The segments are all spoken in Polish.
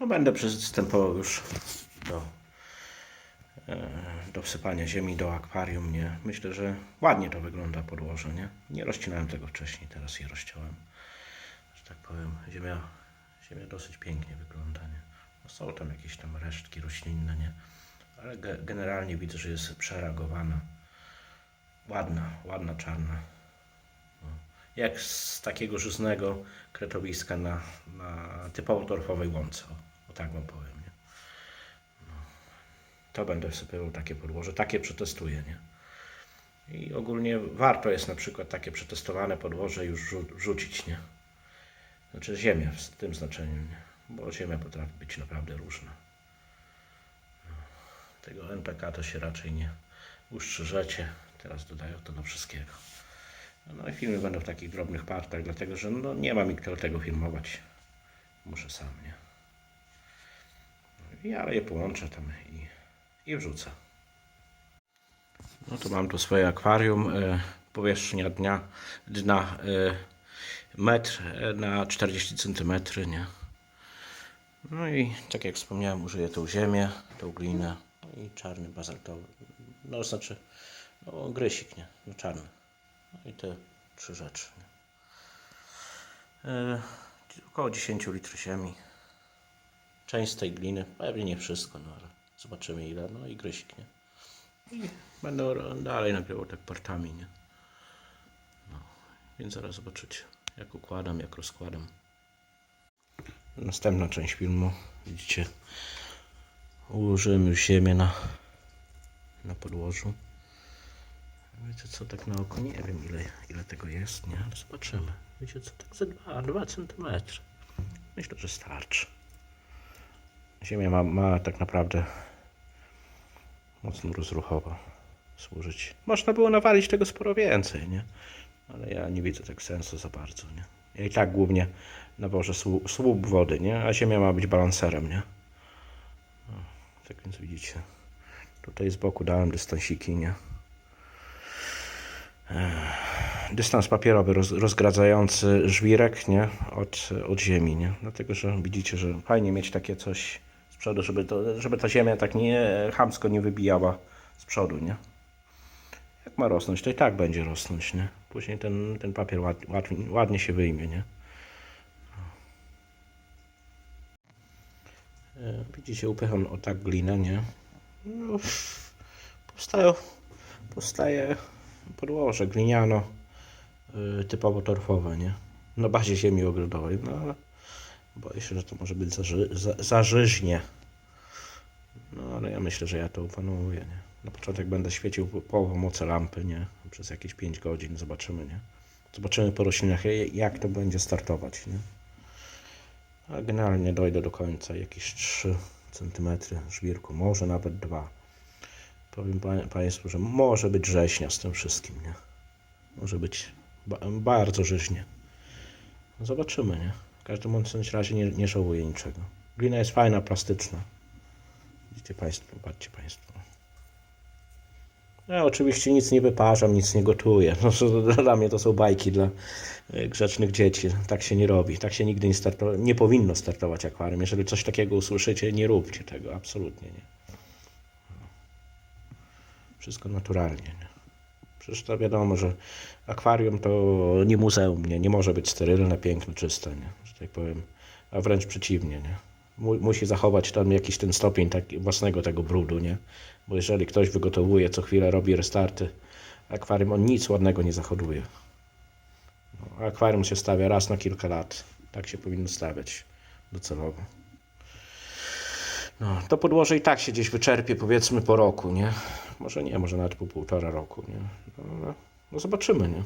No będę przystępował już do, e, do wsypania ziemi do akwarium, nie? Myślę, że ładnie to wygląda podłoże, nie? Nie rozcinałem tego wcześniej, teraz je rozciąłem. Że tak powiem, ziemia, ziemia dosyć pięknie wygląda, nie? No są tam jakieś tam resztki roślinne, nie? Ale ge, generalnie widzę, że jest przereagowana. Ładna, ładna czarna. No. Jak z takiego żyznego kretowiska na, na typowo torfowej łące. O, tak wam powiem, nie? No. To będę wsypywał takie podłoże, takie przetestuję, nie? I ogólnie warto jest na przykład takie przetestowane podłoże już rzu- rzucić, nie? Znaczy ziemię w tym znaczeniu, nie? Bo ziemia potrafi być naprawdę różna. No. Tego NPK to się raczej nie ustrzyżecie. Teraz dodają to do wszystkiego. No i filmy będą w takich drobnych partach, dlatego że no, nie ma mi kto tego filmować. Muszę sam, nie? I ale je połączę tam i, i wrzucę. No to mam tu swoje akwarium. E, powierzchnia dnia, dna e, metr e, na 40 cm, nie? No i tak jak wspomniałem, użyję tą ziemię, tą glinę no i czarny bazaltowy. No znaczy, no grysik, nie? No czarny. No i te trzy rzeczy. E, około 10 litrów ziemi. Część z tej gliny, pewnie nie wszystko, no ale zobaczymy ile. No i grysik, nie? I będę dalej nagrywał tak partami, nie? No, więc zaraz zobaczycie, jak układam, jak rozkładam. Następna część filmu, widzicie, ułożyłem już ziemię na, na podłożu. Wiecie co, tak na oko nie wiem ile, ile tego jest, nie? Ale zobaczymy. Wiecie co, tak ze 2, 2 cm. Myślę, że starczy. Ziemia ma, ma tak naprawdę mocno rozruchowo służyć. Można było nawalić tego sporo więcej, nie? Ale ja nie widzę tak sensu za bardzo, nie? Ja i tak głównie nawożę słup, słup wody, nie? A ziemia ma być balanserem, nie? No, tak więc widzicie. Tutaj z boku dałem dystansiki, nie? dystans papierowy roz, rozgradzający żwirek nie? Od, od ziemi. Nie? Dlatego, że widzicie, że fajnie mieć takie coś przodu, żeby, to, żeby ta ziemia tak nie chamsko nie wybijała z przodu. Nie? Jak ma rosnąć, to i tak będzie rosnąć. Nie? Później ten, ten papier ład, ładnie, ładnie się wyjmie. Nie? E, Widzicie, upycham o tak glinę, nie? No, powstają, powstaje podłoże gliniano y, typowo torfowe, nie? Na bazie ziemi ogrodowej, no ale boję się, że to może być za, zażyźnie. No ale ja myślę, że ja to opanuję, nie? Na początek będę świecił po- połową mocy lampy, nie? Przez jakieś 5 godzin, zobaczymy, nie? Zobaczymy po roślinach, jak- to będzie startować, nie? A generalnie dojdę do końca, jakieś 3 cm żwirku, może nawet 2 powiem pa- Państwu, że może być rzeźnia z tym wszystkim, nie? Może być ba- bardzo rzeźnie. Zobaczymy, nie? Każdym bądź razie nie, nie żałuję niczego. Glina jest fajna, plastyczna. Widzicie Państwo, patrzcie Państwo. Ja oczywiście nic nie wyparzam, nic nie gotuję. No, dla mnie to są bajki dla e, grzecznych dzieci. Tak się nie robi. Tak się nigdy nie startowa- Nie powinno startować akwarium. Jeżeli coś takiego usłyszycie, nie róbcie tego. Absolutnie nie. Wszystko naturalnie. Nie? Przecież to wiadomo, że akwarium to nie muzeum, nie, nie może być sterylne, piękne, czyste, nie? Tak powiem, a wręcz przeciwnie. Nie? Mu, musi zachować tam jakiś ten stopień tak, własnego tego brudu, nie? bo jeżeli ktoś wygotowuje, co chwilę robi restarty akwarium, on nic ładnego nie zachoduje. No, akwarium się stawia raz na kilka lat. Tak się powinno stawiać docelowo. No, to podłoże i tak się gdzieś wyczerpie, powiedzmy po roku, nie? Może nie, może nawet po półtora roku, nie? No, ale- no zobaczymy, nie?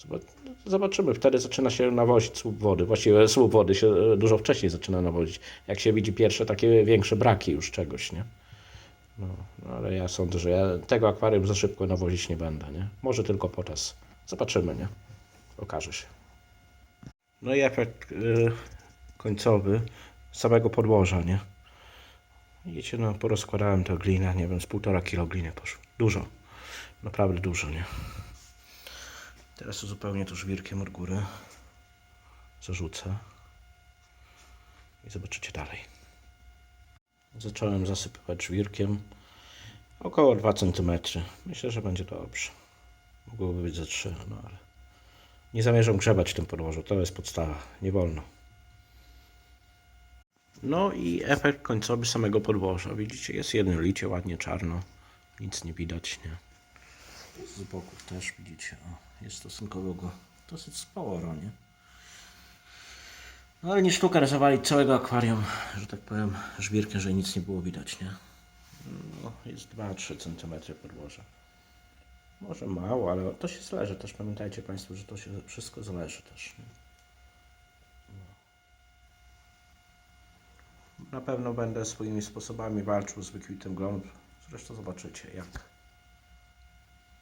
Zoba- Zobaczymy, wtedy zaczyna się nawozić słup wody. Właściwie słup wody się e, dużo wcześniej zaczyna nawozić. Jak się widzi pierwsze takie większe braki już czegoś, nie? No, no ale ja sądzę, że ja tego akwarium za szybko nawozić nie będę, nie? Może tylko potas. Zobaczymy, nie? Okaże się. No i efekt y, końcowy samego podłoża, nie? Widzicie, no porozkładałem tę glinę, nie wiem, z półtora kilo gliny poszło. Dużo. Naprawdę dużo, nie? Teraz uzupełnię to żwirkiem od góry. Zarzucę. i zobaczycie dalej. Zacząłem zasypywać żwirkiem około 2 cm. Myślę, że będzie dobrze. Mogłoby być ze 3, no ale nie zamierzam grzebać w tym podłożu. To jest podstawa. Nie wolno. No i efekt końcowy samego podłoża. Widzicie, jest jednolicie, ładnie czarno. Nic nie widać, nie? Z boków też widzicie. O, jest stosunkowo go dosyć sporo, nie? No ale nie sztuka zawalić całego akwarium, że tak powiem, żwirkiem, że nic nie było widać, nie? No, jest 2-3 cm podłoża. Może mało, ale to się zależy też. Pamiętajcie Państwo, że to się wszystko zależy też. Nie? Na pewno będę swoimi sposobami walczył z wykwitem glonów. Zresztą zobaczycie, jak